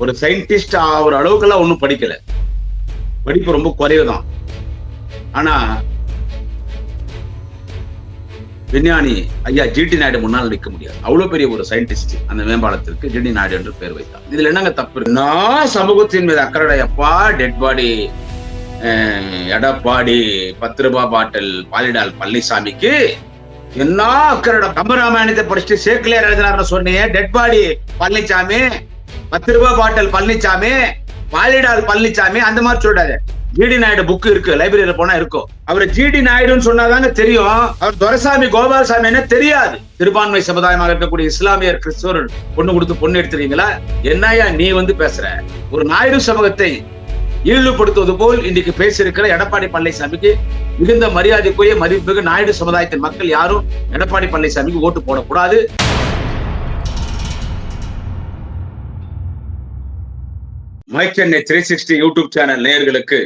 ஒரு சயின்டிஸ்ட் ஆகிற அளவுக்கெல்லாம் ஒன்றும் படிக்கல. படிப்பு ரொம்ப குறைவு தான் ஆனா விஞ்ஞானி ஐயா ஜிடி நாயுடு முன்னால் நிற்க முடியாது. அவ்வளவு பெரிய ஒரு சயின்டிஸ்ட் அந்த மேம்பாலத்திற்கு ஜிடி நாயுடு என்று பேர் வைத்தார். இதுல என்னங்க தப்பு நான் சமூகத்தின் மீது அக்கறை அப்பா டெட் பாடி எடப்பாடி பத்து ரூபாய் பாட்டில் பாலிடால் பழனிசாமிக்கு என்ன அக்கறை கம்பராமாயணத்தை படிச்சுட்டு சேக்கிலியார் எழுதினார்னு சொன்னீங்க? டெட் பாடி பழனிசாமி பத்து ரூபாய் பாட்டல் பழனிசாமி பாலிடால் பழனிசாமி அந்த மாதிரி சொல்றாரு ஜிடி நாயுடு புக் இருக்கு லைப்ரரியில போனா இருக்கும் அவர் ஜிடி நாயுடுன்னு சொன்னாதாங்க தெரியும். அவர் துரைசாமி கோபாலசாமி என்ன தெரியாது. சிறுபான்மை சமுதாயமாக இருக்கக்கூடிய இஸ்லாமியர் கிறிஸ்தவர் பொண்ணு கொடுத்து பொண்ணு எடுத்துறீங்களா என்னையா நீ வந்து பேசுற? ஒரு நாயுடு சமூகத்தை இழிவுபடுத்துவது போல் இன்னைக்கு பேசியிருக்கிற எடப்பாடி பழனிசாமிக்கு மிகுந்த மரியாதைக்குரிய மதிப்புக்கு நாயுடு சமுதாயத்தின் மக்கள் யாரும் எடப்பாடி பழனிசாமிக்கு ஓட்டு போடக்கூடாது. மைச்சென்னை த்ரீ சிக்ஸ்டி யூடியூப் சேனல் நேயர்களுக்கு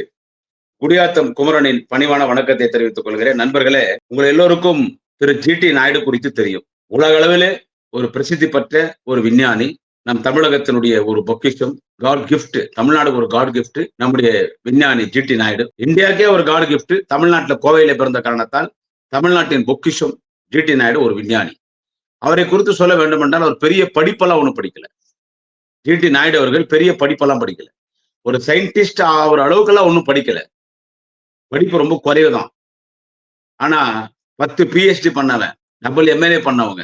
குடியாத்தம் குமரனின் பணிவான வணக்கத்தை தெரிவித்துக் கொள்கிறேன். நண்பர்களே உங்கள் எல்லோருக்கும் திரு ஜி டி நாயுடு குறித்து தெரியும். உலக அளவிலே ஒரு பிரசித்தி பெற்ற ஒரு விஞ்ஞானி நம் தமிழகத்தினுடைய ஒரு பொக்கிஷம் காட் கிஃப்ட் தமிழ்நாடு ஒரு காட் கிஃப்ட் நம்முடைய விஞ்ஞானி ஜி டி நாயுடு. இந்தியாவுக்கே ஒரு காட் கிஃப்ட் தமிழ்நாட்டில் கோவையில பிறந்த காரணத்தால் தமிழ்நாட்டின் பொக்கிஷம் ஜி டி நாயுடு ஒரு விஞ்ஞானி. அவரை குறித்து சொல்ல வேண்டும் என்றால் அவர் பெரிய படிப்பெல்லாம் ஒன்றும் படிக்கல. ஜி டி நாயுடு அவர்கள் பெரிய படிப்பெல்லாம் படிக்கல. ஒரு சயின்டிஸ்ட் ஆகிற அளவுக்கெல்லாம் ஒன்றும் படிக்கல. படிப்பு ரொம்ப குறைவு தான் ஆனா பத்து பிஹெச்டி பண்ணவன் டபுள் எம்எல்ஏ பண்ணவங்க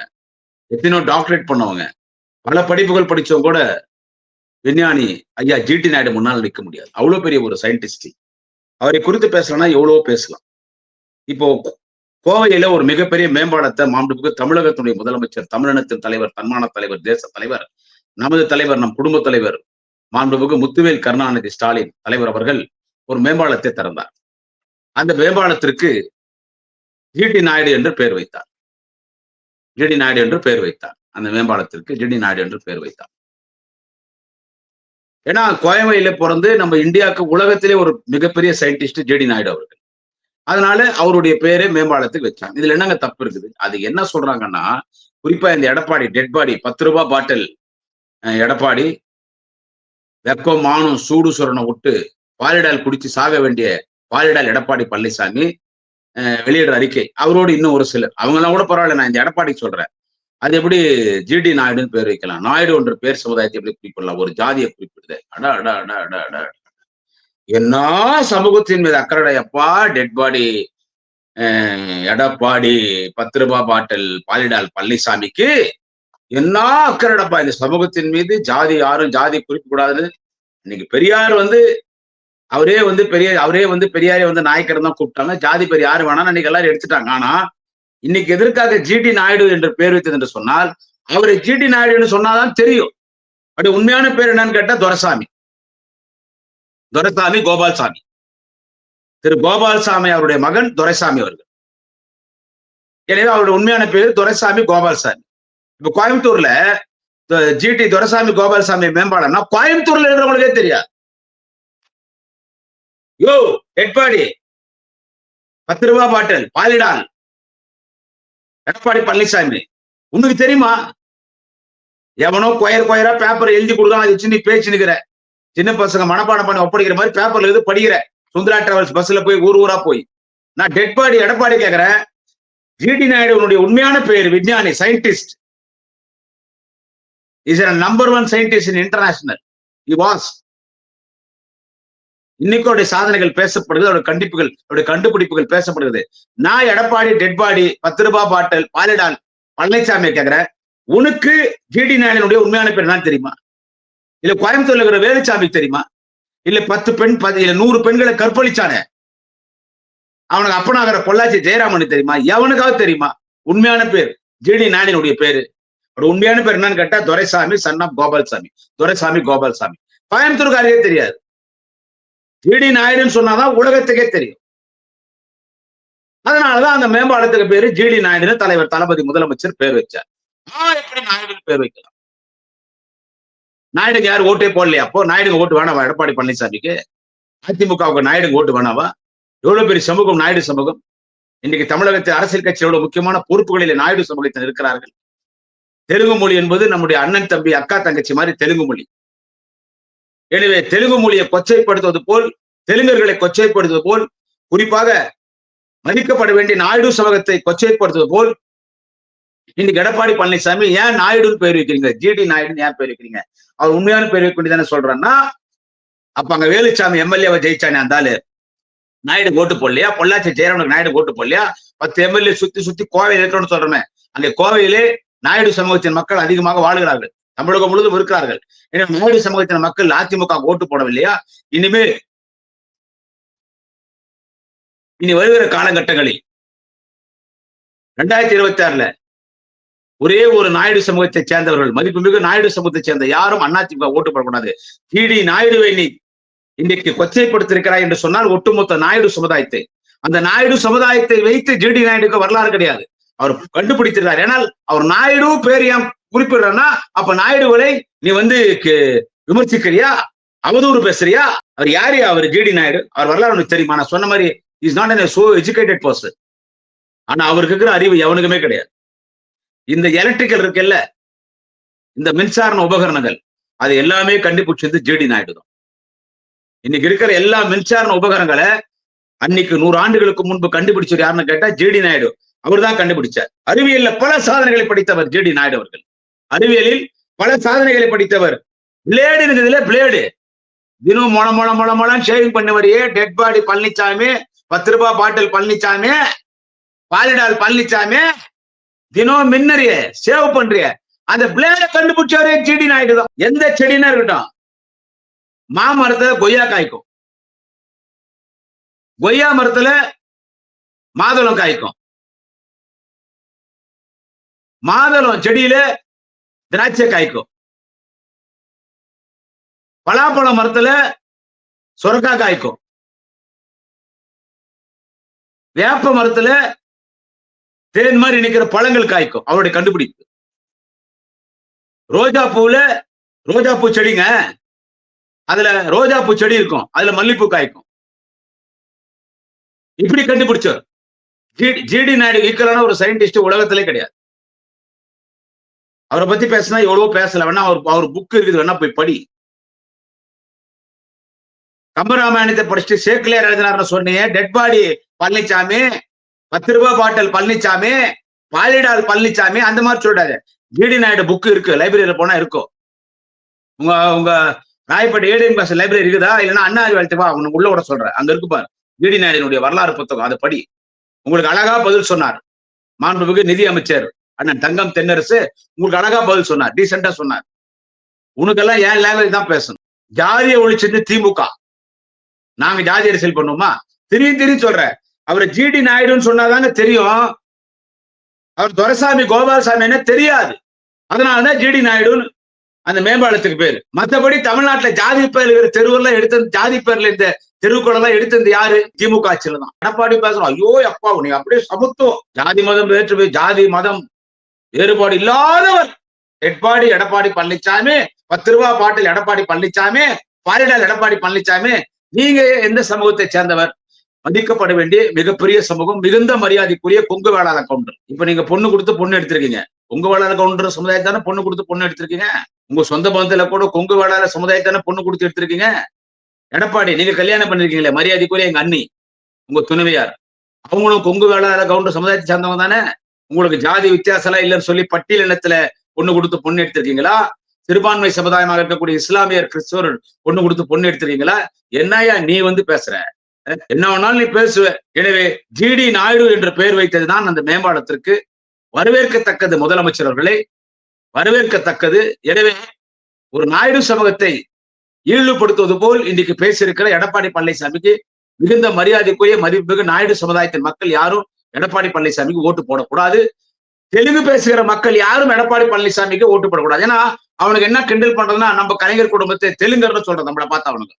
எத்தனையோ டாக்டரேட் பண்ணவங்க பல படிப்புகள் படிச்சவங்க கூட விஞ்ஞானி ஐயா ஜிடி நாயுடு முன்னால் நிற்க முடியாது. அவ்வளவு பெரிய ஒரு சயின்டிஸ்ட் அவரை குறித்து பேசலன்னா எவ்வளவோ பேசலாம். இப்போ கோவையில ஒரு மிகப்பெரிய மேம்பாலத்தை மாண்புக்கு தமிழகத்துடைய முதலமைச்சர் தமிழினத்தின் தலைவர் தன்மான தலைவர் தேச தலைவர் நமது தலைவர் நம் குடும்ப தலைவர் மாண்புமிகு முத்துவேல் கருணாநிதி ஸ்டாலின் தலைவர் அவர்கள் ஒரு மேம்பாலத்தை திறந்தார். அந்த மேம்பாலத்திற்கு ஜிடி நாயுடு என்று பெயர் வைத்தார். ஜிடி நாயுடு என்று பெயர் வைத்தார். அந்த மேம்பாலத்திற்கு ஜிடி நாயுடு என்று பெயர் வைத்தார். ஏன்னா கோயம்பையில பிறந்து நம்ம இந்தியாவுக்கு உலகத்திலே ஒரு மிகப்பெரிய சயின்டிஸ்ட் ஜிடி நாயுடு அவர்கள். அதனால அவருடைய பெயரே மேம்பாலத்துக்கு வச்சாங்க. இதுல என்னங்க தப்பு இருக்குது? அது என்ன சொல்றாங்கன்னா குறிப்பா இந்த எடப்பாடி டெட் பாடி பத்து ரூபாய் பாட்டில் எடப்பாடி வெப்பம் மானும் சூடு சுரணை விட்டு பாலிடால் குடிச்சு சாக வேண்டிய பாலிடால் எடப்பாடி பழனிசாமி அஹ் வெளியிடுற அறிக்கை. அவரோடு இன்னும் ஒரு சிலர். அவங்கெல்லாம் கூட பரவாயில்ல நான் இந்த எடப்பாடிக்கு சொல்றேன். அது எப்படி ஜிடி நாயுடுன்னு பேர் வைக்கலாம். நாயுடு என்ற பேர் சமுதாயத்தை எப்படி குறிப்பிடலாம்? ஒரு ஜாதியை குறிப்பிடுது அடா அடா அடா அடா அடா. என்ன சமூகத்தின் மீது அக்கறை அப்பா டெட் பாடி எடப்பாடி பத்து ரூபாய் பாட்டில் பாலிடால் பழனிசாமிக்கு என்ன அக்கறைடப்பா இந்த சமூகத்தின் மீது? ஜாதி யாரும் ஜாதி குறிப்பிடக்கூடாதுன்னு இன்னைக்கு பெரியார் வந்து அவரே வந்து பெரிய அவரே வந்து பெரியாரே வந்து நாயக்கர் தான் கூப்பிட்டாங்க. ஜாதி பெரிய யாரு வேணாலும் அன்னைக்கு எல்லாரும் எடுத்துட்டாங்க. ஆனா இன்னைக்கு எதற்காக ஜிடி நாயுடு என்று பேர் வைத்தது என்று சொன்னால் அவரை ஜிடி நாயுடுன்னு சொன்னாதான் தெரியும். அப்படி உண்மையான பேர் என்னன்னு கேட்டா துரைசாமி. துரைசாமி கோபால்சாமி. திரு கோபால்சாமி அவருடைய மகன் துரைசாமி அவர்கள். எனவே அவருடைய உண்மையான பேர் துரைசாமி கோபால்சாமி. இப்ப கோயம்புத்தூர்ல ஜிடி துரசாமி கோபாலசாமி மேம்பாலம்னா கோயம்புத்தூர்ல இருக்கிறவங்களுக்கே தெரியாது. யோ எட்பாடி பத்து ரூபா பாட்டில் பாலிடான். எடப்பாடி பழனிசாமி. உனக்கு தெரியுமா? எவனோ கொயர் கொயரா பேப்பர் எழுதி கொடுக்கலாம் அது சின்ன பேச்சு நிக்கிற. சின்ன பசங்க மனப்பாடம் பண்ணி ஒப்படைக்கிற மாதிரி பேப்பர்ல எழுதி படிக்கிற. சுந்தரா டிராவல்ஸ் பஸ்ல போய் ஊர் ஊரா போய். நான் டெட் பாடி எடப்பாடி கேக்குறேன். ஜிடி நாயுடு உன்னுடைய உண்மையான பேர் விஞ்ஞானி scientist is number one scientist in international he was இன்னைக்கு அவருடைய சாதனைகள் பேசப்படுது அவருடைய கண்டிப்புகள் அவருடைய கண்டுபிடிப்புகள் பேசப்படுகிறது. நான் எடப்பாடி டெட் பாடி பத்து ரூபாய் பாட்டல் பாலிடால் பழனிசாமி கேக்குறேன் உனக்கு ஜிடி நாயனுடைய உண்மையான பேர் என்ன தெரியுமா? இல்ல கோயம்புத்தூர்ல இருக்கிற வேலுச்சாமி தெரியுமா? இல்ல பத்து பெண் பத்து இல்ல நூறு பெண்களை கற்பழிச்சானே? அவனுக்கு அப்பனாகிற பொள்ளாச்சி ஜெயராமனு தெரியுமா? எவனுக்காவது தெரியுமா? உண்மையான பேர் ஜிடி நாயனுடைய பேரு. அவரோட உண்மையான பேர் என்னன்னு கேட்டா துரைசாமி சன் ஆஃப் கோபால்சாமி. துரைசாமி கோபால்சாமி. கோயம்புத்தூர்காரையே தெரியாது? ஜிடி நாயுடுன்னு சொன்னாதான் உலகத்துக்கே தெரியும். அதனாலதான் அந்த மேம்பாலத்துக்கு பேரு ஜிடி நாயுடுன்னு தலைவர் தளபதி முதலமைச்சர் பேர் வச்சார். எப்படி நாயுடுன்னு பேர் வைக்கலாம்? நாயுடுக்கு யாரும் ஓட்டே போடலையா அப்போ? நாயுடுக்கு ஓட்டு வேணாவா? எடப்பாடி பழனிசாமிக்கு? அதிமுகவுக்கு நாயுடுக்கு ஓட்டு வேணாவா? எவ்வளவு பெரிய சமூகம்? நாயுடு சமூகம். இன்னைக்கு தமிழகத்தில் அரசியல் கட்சியோட முக்கியமான பொறுப்புகளில் நாயுடு சமூகத்தில் இருக்கிறார்கள். தெலுங்கு மொழி என்பது நம்முடைய அண்ணன் தம்பி அக்கா தங்கச்சி மாதிரி தெலுங்கு மொழி. எனவே தெலுங்கு மொழியை கொச்சைப்படுத்துவது போல் தெலுங்கர்களை கொச்சைப்படுத்துவது போல் குறிப்பாக மதிக்கப்பட வேண்டிய நாயுடு சமூகத்தை கொச்சைப்படுத்துவது போல் இன்னைக்கு எடப்பாடி பழனிசாமி ஏன் நாயுடுன்னு பேர் வைக்கிறீங்க? ஜிடி நாயுடுன்னு ஏன் பேர் வைக்கிறீங்க? அவர் உண்மையான பேர் வைக்க வேண்டியதானே சொல்றேன்னா அப்ப அங்க வேலுச்சாமி எம்எல்ஏவை ஜெயிச்சானே அந்த நாயுடு ஓட்டு போடலையா? பொள்ளாச்சி ஜெயராமனுக்கு நாயுடு ஓட்டு போடலையா? பத்து எம்எல்ஏ சுத்தி சுத்தி கோவையில் இருக்கணும்னு சொல்றோமே. அங்கே கோவையிலே நாயுடு சமூகத்தின் மக்கள் அதிகமாக வாழ்கிறார்கள். தமிழகம் முழுவதும் இருக்கிறார்கள். எனவே நாயுடு சமூகத்தின் மக்கள் அதிமுக ஓட்டு போடவில்லையா? இனிமேல் இனி வருகிற காலகட்டங்களில் ரெண்டாயிரத்தி இருபத்தி ஆறுல ஒரே ஒரு நாயுடு சமூகத்தை சேர்ந்தவர்கள் மதிப்புமிகு நாயுடு சமூகத்தை சேர்ந்த யாரும் அதிமுக ஓட்டு போடக்கூடாது. டிடி நாயுடுவை நீ இன்றைக்கு கொச்சைப்படுத்திருக்கிறாய் என்று சொன்னால் ஒட்டுமொத்த நாயுடு சமுதாயத்தை. அந்த நாயுடு சமுதாயத்தை வைத்து ஜிடி நாயுடுக்கு வரலாறு கிடையாது. அவர் கண்டுபிடித்திருந்தார். ஏனால் அவர் நாயுடு பேர் ஏன் குறிப்பிடுறா அப்ப நாயுடுகளை நீ வந்து விமர்சிக்கிறியா? அவதூறு பேசுறியா? அவர் யாரு? அவர் ஜிடி நாயுடு. அவர் வரலாறு உனக்கு தெரியுமா? நான் சொன்ன மாதிரி is not an so educated person ஆனா அவருக்கு இருக்கிற அறிவு எவனுக்குமே கிடையாது. இந்த எலக்ட்ரிக்கல் இருக்குல்ல இந்த மின்சார உபகரணங்கள் அது எல்லாமே கண்டுபிடிச்சது ஜிடி நாயுடு தான். இன்னைக்கு இருக்கிற எல்லா மின்சார உபகரணங்களை அன்னைக்கு நூறு ஆண்டுகளுக்கு முன்பு கண்டுபிடிச்சவர் யாருன்னு கேட்டா ஜிடி நாயுடு. அவர் தான் கண்டுபிடிச்சார். அறிவியல்ல பல சாதனைகளை படித்தவர் ஜிடி நாயுடு அவர்கள். அறிவியலில் பல சாதனைகளை படித்தவர். பிளேடு இருந்ததுல பிளேடு தினம் மொள மொள மொள மொளம் ஷேவிங் பண்ணவரையே டெட் பாடி பழனிசாமி பத்து ரூபாய் பாட்டில் பழனிசாமி பாலிடால் பழனிசாமி தினம் மின்னறிய சேவ் பண்றிய அந்த பிளேட கண்டுபிடிச்சவரே செடி நாயுடு தான். எந்த செடினா இருக்கட்டும். மாமரத்துல கொய்யா காய்க்கும். கொய்யா மரத்துல மாதுளம் காய்க்கும். மாதளம் செடியில திராட்சை காய்க்கும். பலாப்பழ மரத்துல சொரக்காய் காய்க்கும். வேப்ப மரத்துல தேன் மாதிரி நிக்கிற பழங்கள் காய்க்கும். அவருடைய கண்டுபிடிப்பு. ரோஜா பூல ரோஜா பூ செடிங்க அதுல ரோஜா பூ செடி இருக்கும். அதுல மல்லிப்பூ காய்க்கும். இப்படி கண்டுபிடிச்சார் ஜிடி நாயுடு ஈக்குவலான ஒரு சயின்டிஸ்ட் உலகத்திலே கிடையாது. அவரை பத்தி பேசினா எவ்வளவோ பேசல. வேணா அவர் அவர் புக் இருக்குது. வேணா போய் படி. கம்பராமாயணத்தை படிச்சுட்டு சேக்கிலியார் எழுதினார்னு சொன்னீங்க. டெட் பாடி பழனிசாமி பத்து ரூபாய் பாட்டல் பழனிசாமி பாலிடால் பழனிசாமி அந்த மாதிரி சொல்றாரு ஜிடி நாயுடு புக் இருக்கு. லைப்ரரியில போனா இருக்கும் உங்க உங்க ராயப்பேட்டை ஏடிஎம் கிளாஸ் லைப்ரரி இருக்குதா? இல்லைன்னா அண்ணா அறிவாளத்தை வா. உனக்கு உள்ள விட சொல்றேன். அங்க இருக்கு பாரு. ஜிடி நாயுடினுடைய வரலாறு புத்தகம். அதை படி. உங்களுக்கு அழகா பதில் சொன்னார். மாண்புமிகு நிதி அமைச்சர். அண்ணன் தங்கம் தென்னரசு உங்களுக்கு அழகா பதில் சொன்னார் டீசெண்டா சொன்னார். உனக்கெல்லாம் ஏன் லாங்குவேஜ் தான் பேசணும். ஜாதியை ஒழிச்சிருந்து திமுக. நாங்க ஜாதி அரசியல் பண்ணுவோமா? திடீர்னு திடீர்னு சொல்றேன். அவர் ஜிடி நாயுடுன்னு சொன்னாதாங்க தெரியும். அவர் துரைசாமி கோபாலசாமி என்ன தெரியாது. அதனாலதான் ஜிடி நாயுடுன்னு அந்த மேம்பாலத்துக்கு பேரு. மத்தபடி தமிழ்நாட்டுல ஜாதி பேர் இருக்கிற தெருவெல்லாம் எடுத்த ஜாதி பேர்ல இந்த தெருவுக்குள்ளதான் எடுத்தது யாரு? திமுக ஆட்சியில தான் எடப்பாடி பேசுறோம் ஐயோ அப்பா நீ அப்படியே சமத்துவம். ஜாதி மதம் வேற்று ஜாதி மதம். வேறுபாடு இல்லாதவர். எட்பாடி எடப்பாடி பழனிசாமி பத்து ரூபா பாட்டில் எடப்பாடி பழனிசாமி பாரிடால் எடப்பாடி பழனிசாமி நீங்க எந்த சமூகத்தை சேர்ந்தவர்? மதிக்கப்பட வேண்டிய மிகப்பெரிய சமூகம் மிகுந்த மரியாதைக்குரிய கொங்கு வேளாள கவுண்டர் இப்ப நீங்க பொண்ணு கொடுத்து பொண்ணு எடுத்திருக்கீங்க. கொங்கு வேளாள கவுண்டர் சமுதாயத்தானே பொண்ணு கொடுத்து பொண்ணு எடுத்திருக்கீங்க? உங்க சொந்த பந்தத்துல கூட கொங்கு வேளாள சமுதாயத்தானே பொண்ணு கொடுத்து எடுத்திருக்கீங்க? எடப்பாடி நீங்க கல்யாணம் பண்ணிருக்கீங்களே மரியாதைக்குரிய எங்க அண்ணி உங்க துணைவியார். அவங்களும் கொங்கு வேளாள கவுண்டர் சமுதாயத்தை சேர்ந்தவங்க தானே? உங்களுக்கு ஜாதி வித்தியாசம் எல்லாம் இல்லைன்னு சொல்லி பட்டியல் இனத்துல பொண்ணு கொடுத்து பொண்ணு எடுத்திருக்கீங்களா? சிறுபான்மை சமுதாயமாக இருக்கக்கூடிய இஸ்லாமியர் கிறிஸ்தவர் பொண்ணு கொடுத்து பொண்ணு எடுத்திருக்கீங்களா? என்னையா நீ வந்து பேசுற? என்ன வேணாலும் நீ பேசுவ. எனவே ஜிடி நாயுடு என்ற பெயர் வைத்ததுதான் அந்த மேம்பாலத்திற்கு வரவேற்கத்தக்கது முதலமைச்சர் அவர்களே. வரவேற்கத்தக்கது. எனவே ஒரு நாயுடு சமூகத்தை ஈடுபடுத்துவது போல் இன்றைக்கு பேசியிருக்கிற எடப்பாடி பழனிசாமிக்கு மிகுந்த மரியாதைக்குரிய மதிப்புமிகு நாயுடு சமுதாயத்தின் மக்கள் யாரும் எடப்பாடி பழனிசாமிக்கு ஓட்டு போடக்கூடாது. தெலுங்கு பேசுகிற மக்கள் யாரும் எடப்பாடி பழனிசாமிக்கு ஓட்டு போடக்கூடாது. ஏன்னா அவனுக்கு என்ன கிண்டல் பண்றதுன்னா நம்ம கலைஞர் குடும்பத்தை தெலுங்கர்னு சொல்றது நம்மளை பார்த்தா அவனுக்கு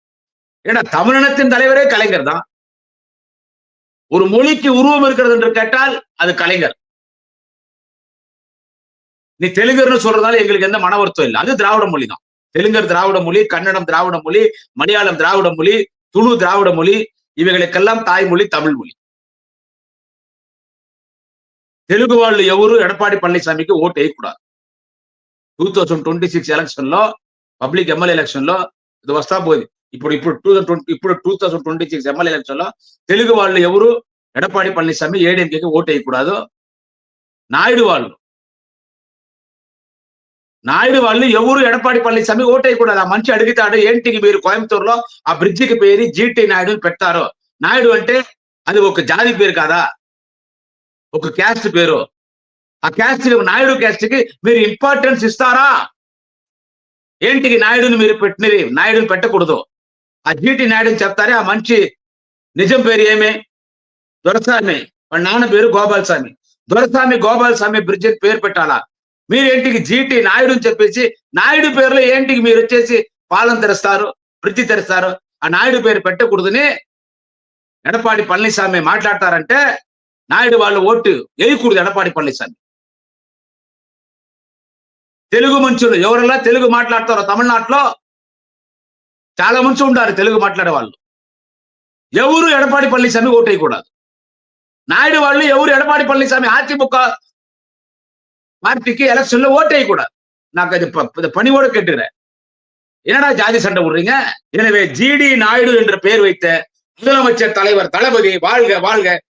ஏன்னா தமிழினத்தின் தலைவரே கலைஞர் தான். ஒரு மொழிக்கு உருவம் இருக்கிறது என்று கேட்டால் அது கலைஞர். நீ தெலுங்கர்னு சொல்றதால எங்களுக்கு எந்த மன வருத்தம் இல்லை. அது திராவிட மொழி தான். தெலுங்கர் திராவிட மொழி கன்னடம் திராவிட மொழி மலையாளம் திராவிட மொழி துளு திராவிட மொழி இவைகளுக்கெல்லாம் தாய்மொழி தமிழ் மொழி. తెలుగు వాళ్ళు ఎవరు ఎడపాడి పళనిస్వామికి ఓటు వేయకూడదు. టూ థౌసండ్ ట్వంటీ సిక్స్ ఎలక్షన్లో పబ్లిక్ ఎమ్మెల్యే ఎలక్షన్లో ఇది వస్తా పోయింది. ఇప్పుడు ఇప్పుడు టూ ట్వంటీ ఇప్పుడు two thousand twenty six MLA ఎలక్షన్లో తెలుగు వాళ్ళు ఎవరు ఎడపాడి పళనిస్వామి ఏడీఎంకేకి ఓటు వేయకూడదు. నాయుడు వాళ్ళు. నాయుడు వాళ్ళు ఎవరు ఎడపాడి పళనిస్వామి ఓటు వేయకూడదు. ఆ మనిషి అడుగుతాడు ఏంటికి మీరు కోయంబత్తూరులో ఆ బ్రిడ్జికి పేరు జీటీ నాయుడు పెట్టారు? పెడతారు నాయుడు అంటే అది ఒక జాతి పేరు కాదా? ఒక క్యాస్ట్ పేరు. ఆ క్యాస్ట్ నాయుడు క్యాస్ట్కి మీరు ఇంపార్టెన్స్ ఇస్తారా? ఏంటికి నాయుడుని మీరు పెట్టినది నాయుడుని పెట్టకూడదు. ఆ జీటి నాయుడుని చెప్తారే ఆ మంచి నిజం పేరు ఏమి? దొరస్వామి వాళ్ళ నాన్న పేరు గోపాలస్వామి. దొరస్వామి గోపాలస్వామి బ్రిడ్జ్ పేరు పెట్టాలా? మీరేంటికి జీటి నాయుడు అని చెప్పేసి నాయుడు పేరులో ఏంటికి మీరు వచ్చేసి పాలన తెరుస్తారు బ్రిడ్జి తెరుస్తారు? ఆ నాయుడు పేరు పెట్టకూడదని ఎడపాడి పళనిస్వామి మాట్లాడతారంటే నాయుడు వాళ్ళు ఓటు వేయకూడదు ఎడపాడి పళనిస్వామి తెలుగు మనుషులు ఎవరెలా తెలుగు మాట్లాడతారో తమిళనాడులో చాలా మంచి ఉంటారు తెలుగు మాట్లాడే వాళ్ళు ఎవరు ఎడపాడి పళనిస్వామి ఓటు వేయకూడదు నాయుడు వాళ్ళు ఎవరు ఎడపాడి పళనిస్వామి அதிமுக பார்ட்டிக்கு எலெக்ஷன்ல ஓட்டு வேயக்கூடாது నాకు அது ப- இது பணிவோட கேட்டுக்கிறேன் என்னடா ஜாதி சண்டை விடுறீங்க எனவே ஜிடி நாயுடு என்ற பெயர் வைத்த முதலமைச்சர் தலைவர் தளபதி வாழ்க வாழ்க